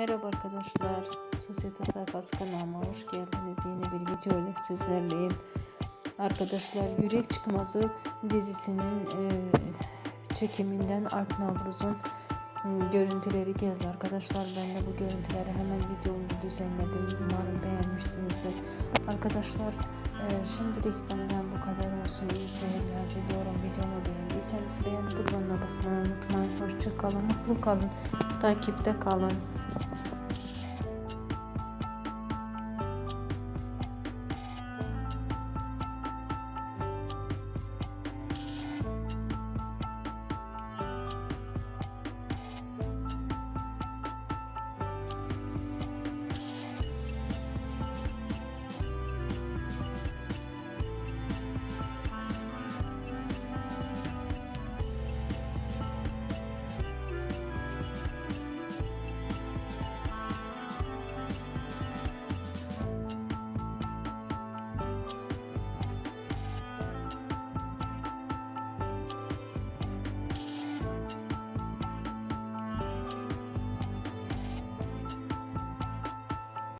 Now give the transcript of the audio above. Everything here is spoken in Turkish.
Merhaba arkadaşlar. Sosyete sayfası kanalıma hoş geldiniz. Yeni bir video ile sizlerleyim. Arkadaşlar Yürek Çıkmazı dizisinin e, çekiminden Alp Navruz'un e, görüntüleri geldi arkadaşlar. Ben de bu görüntüleri hemen videomda düzenledim. Umarım beğenmişsinizdir. Arkadaşlar e, şimdilik benden bu kadar olsun. İyi seyirler diliyorum. Videomu beğendiyseniz beğeni butonuna basmayı unutmayın. Hoşçakalın, mutlu kalın, takipte kalın.